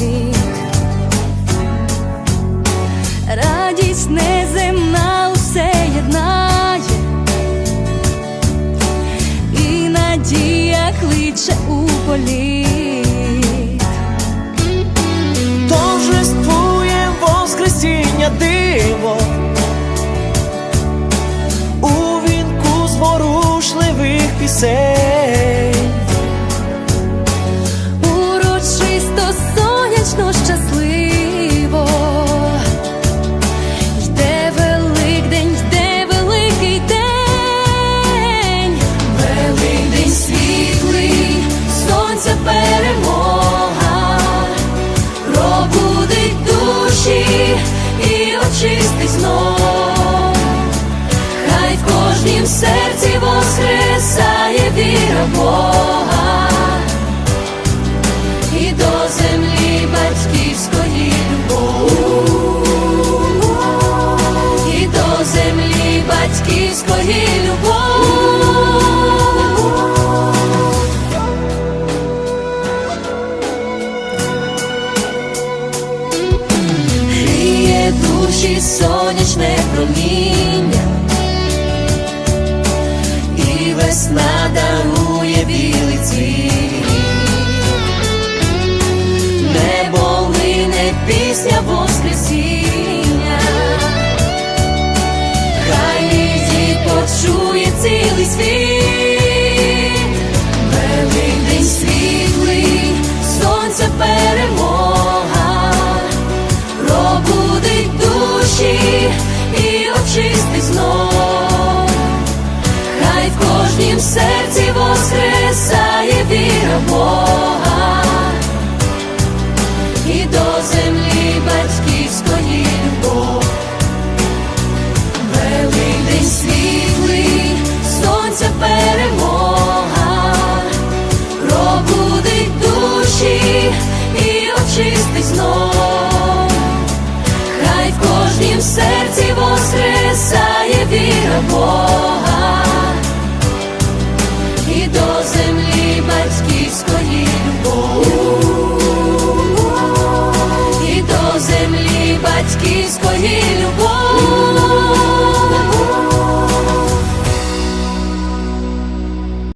світ, радість неземна усе єднає, і надія кличе у політ. Торжествує воскресіння диво. У вінку зворушливих пісень. Кожнім серці воскресає віра Бога. І до землі батьківської любов, і до землі батьківської любов. Гріє душі сонячне проміння, весна дарує білий цвіт. Небо лине пісня Воскресіння, кожнім серці воскресає віра в Бога і до землі батьківської любов. великий світлий, батьківської любов?